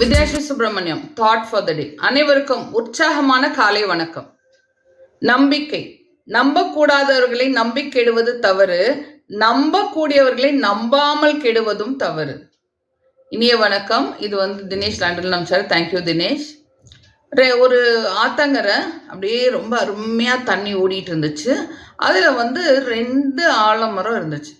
Balasubramaniam thought for the day அனைவருக்கும் உற்சாகமான காலை வணக்கம். நம்பிக்கை. நம்பக்கூடாதவர்களை நம்பி கெடுவது தவறு. நம்பக்கூடியவர்களை நம்பாமல் கெடுவதும் தவறு. இனிய வணக்கம். இது வந்து தினேஷ் லாண்டல் நம்சார் தேங்க்யூ தினேஷ். ரே ஒரு ஆத்தங்கரை அப்படியே ரொம்ப அருமையாக தண்ணி ஓடிட்டு இருந்துச்சு. அதில் வந்து ரெண்டு ஆலமரம் இருந்துச்சு.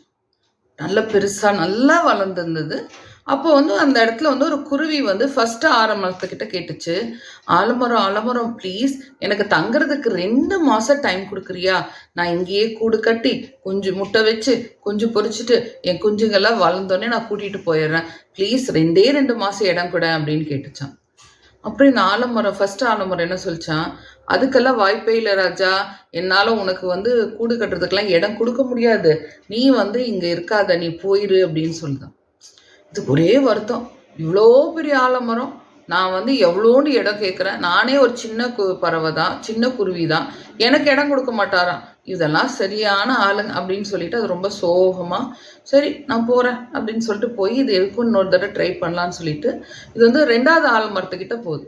நல்ல பெருசாக நல்லா வளர்ந்துருந்தது. அப்போ வந்து அந்த இடத்துல வந்து ஒரு குருவி வந்து ஃபஸ்ட்டு ஆலமரத்துக்கிட்ட கேட்டுச்சு. ஆலமரம் ஆலமரம் ப்ளீஸ் எனக்கு தங்குறதுக்கு ரெண்டு மாதம் டைம் கொடுக்குறியா? நான் இங்கேயே கூடு கட்டி குஞ்சு முட்டை வச்சு குஞ்சு பொறிச்சிட்டு என் குஞ்சுங்கெல்லாம் வளர்ந்தோடனே நான் கூட்டிகிட்டு போயிடுறேன். ப்ளீஸ் ரெண்டே ரெண்டு மாதம் இடம் கூட அப்படின்னு கேட்டுச்சான் அப்புறம் இந்த ஆலமரம் ஃபர்ஸ்ட் ஆலமரம் என்ன சொல்லிச்சான் அதுக்கெல்லாம் வாய்ப்பே இல்லை ராஜா. என்னால் உனக்கு வந்து கூடு கட்டுறதுக்கெல்லாம் இடம் கொடுக்க முடியாது. நீ வந்து இங்கே இருக்காத நீ போயிரு அப்படின்னு சொல்லுதான். ஒரே வருத்தம். இவ்வளோ பெரிய ஆலமரம். நான் வந்து எவ்வளோண்டு இடம் கேட்குறேன் நானே ஒரு சின்ன கு பறவை தான் சின்ன குருவி தான் எனக்கு இடம் கொடுக்க மாட்டாராம். இதெல்லாம் சரியான ஆளுங்க அப்படின்னு சொல்லிட்டு அது ரொம்ப சோகமாக சரி நான் போகிறேன் அப்படின்னு சொல்லிட்டு போய் இது எதுக்கும் இன்னொரு தடவை ட்ரை பண்ணலான்னு சொல்லிட்டு இது வந்து ரெண்டாவது ஆலமரத்துக்கிட்ட போகுது.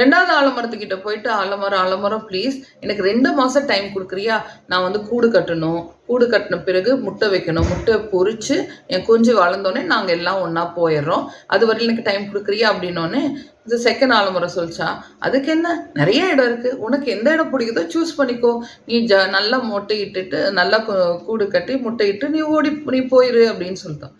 ரெண்டாவது ஆலமரத்துக்கிட்ட போயிட்டு ஆலமரம் ஆலமரம் ப்ளீஸ் எனக்கு ரெண்டு மாதம் டைம் கொடுக்குறியா? நான் வந்து கூடு கட்டணும். கூடு கட்டின பிறகு முட்டை வைக்கணும். முட்டை பொறிச்சு என் குஞ்சு வளர்ந்தோடனே நாங்கள் எல்லாம் ஒன்றா போயிடுறோம். அது வரையில எனக்கு டைம் கொடுக்குறியா? அப்படின்னோடனே இது செகண்ட் ஆலமரம் சொல்லிச்சா. அதுக்கு என்ன? நிறைய இடம் இருக்குது உனக்கு எந்த இடம் பிடிக்குதோ சூஸ் பண்ணிக்கோ. நீ ஜ நல்லா முட்டை இட்டுட்டு நல்லா கூடு கட்டி முட்டை இட்டு நீ ஓடி நீ போயிரு அப்படின்னு சொல்லிட்டான்.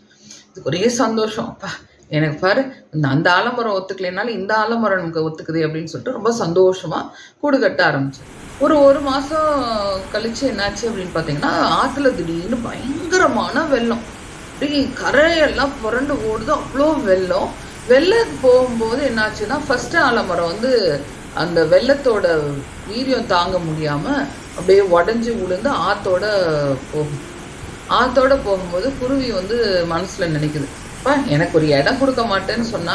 இதுக்கு ஒரே சந்தோஷம். அப்பா எனக்கு பாரு இந்த அந்த ஆலமரம் ஒத்துக்கலைனாலும் இந்த ஆலமரம் நமக்கு ஒத்துக்குது அப்படின்னு சொல்லிட்டு ரொம்ப சந்தோஷமா கூடு கட்ட ஆரம்பிச்சேன். ஒரு ஒரு மாசம் கழிச்சு என்னாச்சு அப்படின்னு பார்த்தீங்கன்னா ஆத்துல திடீர்னு பயங்கரமான வெள்ளம். அப்படி கரையெல்லாம் புரண்டு ஓடுது அவ்வளோ வெள்ளம். வெள்ளம் போகும்போது என்னாச்சுன்னா ஃபர்ஸ்ட் ஆலமரம் வந்து அந்த வெள்ளத்தோட வீரியம் தாங்க முடியாம அப்படியே உடஞ்சி விழுந்து ஆத்தோட போகும். ஆத்தோட போகும்போது குருவி வந்து மனசுல நினைக்குது. அப்பா எனக்கு ஒரு இடம் கொடுக்க மாட்டேன்னு சொன்னா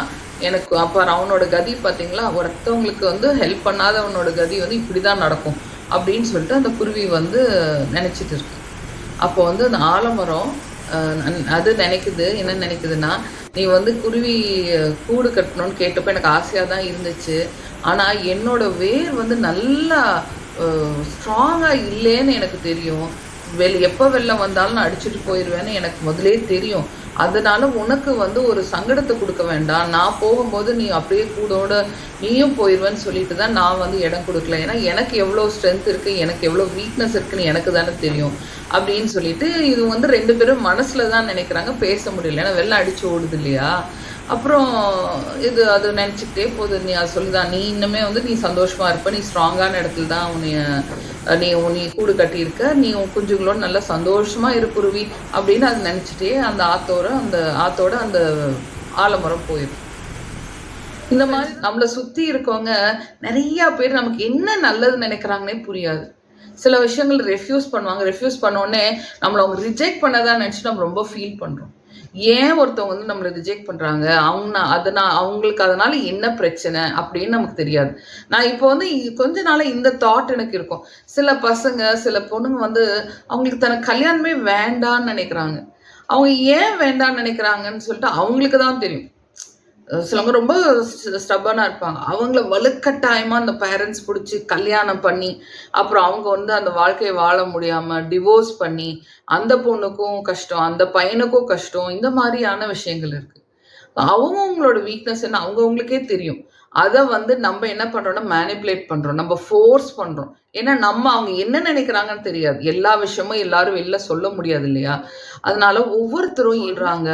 எனக்கு அப்போ அவனோட கதி பார்த்தீங்களா ஒருத்தவங்களுக்கு வந்து ஹெல்ப் பண்ணாதவனோட கதி வந்து இப்படி தான் நடக்கும் அப்படின்னு சொல்லிட்டு அந்த குருவி வந்து நினச்சிட்டு இருக்கு. அப்போ வந்து அந்த ஆலமரம் அது நினைக்குது. என்ன நினைக்குதுன்னா நீ வந்து குருவி கூடு கட்டணும்னு கேட்டப்போ எனக்கு ஆசையாக தான் இருந்துச்சு. ஆனால் என்னோட வேர் வந்து நல்லா ஸ்ட்ராங்காக இல்லைன்னு எனக்கு தெரியும். வெளி எப்போ வெளில வந்தாலும் நான் அடிச்சுட்டு போயிடுவேன்னு எனக்கு முதலே தெரியும். அதனால உனக்கு வந்து ஒரு சங்கடத்தை கொடுக்க வேண்டாம். நான் போகும்போது நீ அப்படியே கூடோட நீயும் போயிடுவேன்னு சொல்லிட்டு தான் நான் வந்து இடம் கொடுக்கல. ஏன்னா எனக்கு எவ்வளோ ஸ்ட்ரென்த் இருக்குது எனக்கு எவ்வளோ வீக்னஸ் இருக்குன்னு எனக்கு தானே தெரியும். அப்படின்னு சொல்லிட்டு இது வந்து ரெண்டு பேரும் மனசில் தான் நினைக்கிறாங்க. பேச முடியல. ஏன்னா வெள்ளம் அடிச்சு ஓடுது இல்லையா? அப்புறம் இது அது நினச்சிக்கிட்டே போகுது. நீ அது சொல்லுதான் நீ இன்னுமே வந்து நீ சந்தோஷமா இருப்ப நீ ஸ்ட்ராங்கான இடத்துல தான் உன்னைய நீ நீ கூடு கட்டியிருக்க நீ உன் குஞ்சுங்களோட நல்லா சந்தோஷமா இருக்குருவி அப்படின்னு அது நினச்சிட்டே அந்த ஆத்தோட அந்த ஆத்தோட அந்த ஆலமரம் போயிடும். இந்த மாதிரி நம்மளை சுத்தி இருக்கவங்க நிறைய பேர் நமக்கு என்ன நல்லது நினைக்கிறாங்கன்னே புரியாது. சில விஷயங்கள் ரெஃப்யூஸ் பண்ணுவாங்க. ரெஃப்யூஸ் உடனே நம்மளை அவங்க ரிஜெக்ட் பண்ணதான் நினச்சி நம்ம ரொம்ப ஃபீல் பண்றோம். ஏன் ஒருத்தவங்க வந்து நம்மளை ரிஜெக்ட் பண்றாங்க? அவங்க அதனால் அவங்களுக்கு அதனால என்ன பிரச்சனை அப்படின்னு நமக்கு தெரியாது. நான் இப்போ வந்து கொஞ்ச நாளா இந்த தாட் எனக்கு இருக்கும். சில பசங்க சில பொண்ணுங்க வந்து அவங்களுக்கு தனக்கு கல்யாணமே வேண்டான்னு நினைக்கிறாங்க. அவங்க ஏன் வேண்டான்னு நினைக்கிறாங்கன்னு சொல்லிட்டு அவங்களுக்கு தான் தெரியும். சிலவங்க ரொம்ப ஸ்டப்பனாக இருப்பாங்க. அவங்கள வலுக்கட்டாயமாக அந்த பேரண்ட்ஸ் பிடிச்சி கல்யாணம் பண்ணி அப்புறம் அவங்க வந்து அந்த வாழ்க்கையை வாழ முடியாமல் டிவோர்ஸ் பண்ணி அந்த பொண்ணுக்கும் கஷ்டம் அந்த பையனுக்கும் கஷ்டம் இந்த மாதிரியான விஷயங்கள் இருக்குது அவங்கவுங்களோட வீக்னஸ் என்ன? அவங்கவுங்களுக்கே தெரியும். அதை வந்து நம்ம என்ன பண்றோம்னா மேனிப்புலேட் பண்றோம். நம்ம ஃபோர்ஸ் பண்றோம். ஏன்னா நம்ம அவங்க என்ன நினைக்கிறாங்கன்னு தெரியாது. எல்லா விஷயமும் எல்லாரும் வெளில சொல்ல முடியாது இல்லையா? அதனால ஒவ்வொருத்தரும் இடுறாங்க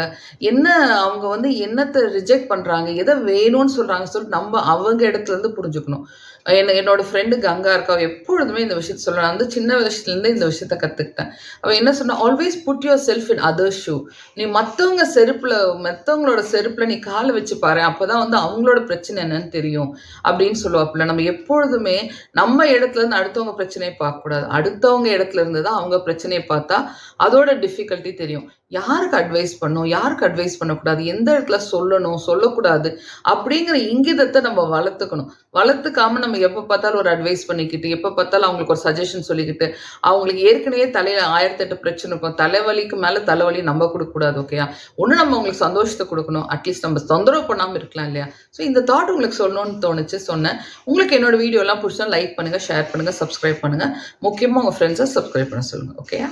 என்ன அவங்க வந்து என்னத்தை ரிஜெக்ட் பண்றாங்க எதை வேணும்னு சொல்றாங்க சொல்லிட்டு நம்ம அவங்க இடத்துல இருந்து புரிஞ்சுக்கணும். என்ன என்னோட ஃப்ரெண்டு கங்கா இருக்கா எப்பொழுதுமே இந்த விஷயத்த சொல்ல நான் வந்து சின்ன வயசுலேருந்து இந்த விஷயத்த கற்றுக்கிட்டேன் அவள் என்ன சொன்னா always put yourself in other shoe நீ மற்றவங்க செருப்பில் மற்றவங்களோட செருப்பில் நீ காலை வச்சு பாரு. அப்போ தான் வந்து அவங்களோட பிரச்சனை என்னன்னு தெரியும். அப்படின்னு சொல்லுவாப்புல. நம்ம எப்பொழுதுமே நம்ம இடத்துல இருந்து அடுத்தவங்க பிரச்சனையை பார்க்கக்கூடாது. அடுத்தவங்க இடத்துல இருந்து தான் அவங்க பிரச்சனையை பார்த்தா அதோட டிஃபிகல்ட்டி தெரியும். யாருக்கு அட்வைஸ் பண்ணும்? யாருக்கு அட்வைஸ் பண்ணக்கூடாது? எந்த இடத்துல சொல்லணும்? சொல்லக்கூடாது? அப்படிங்கிற இங்கிதத்தை நம்ம வளர்த்துக்கணும். வளர்த்துக்காம நம்ம எப்போ பார்த்தாலும் ஒரு அட்வைஸ் பண்ணிக்கிட்டு எப்போ பார்த்தாலும் அவங்களுக்கு ஒரு சஜஷன் சொல்லிக்கிட்டு அவங்களுக்கு ஏற்கனவே தலையில் ஆயிரத்தெட்டு பிரச்சனை இருக்கும். தலைவலிக்கு மேலே தலைவலி நம்ம கொடுக்கக்கூடாது ஓகேயா ஒன்று நம்ம அவங்களுக்கு சந்தோஷத்தை கொடுக்கணும். அட்லீஸ்ட் நம்ம தொந்தரவு பண்ணாமல் இருக்கலாம் இல்லையா? ஸோ இந்த தாட் உங்களுக்கு சொல்லணும்னு தோணுச்சு சொன்னேன். உங்களுக்கு என்னோட வீடியோலாம் பிடிச்சா லைக் பண்ணுங்கள் ஷேர் பண்ணுங்கள் சப்ஸ்கிரைப் பண்ணுங்கள் முக்கியமாக உங்கள் ஃப்ரெண்ட்ஸை சப்ஸ்கிரைப் பண்ண சொல்லுங்கள் ஓகேயா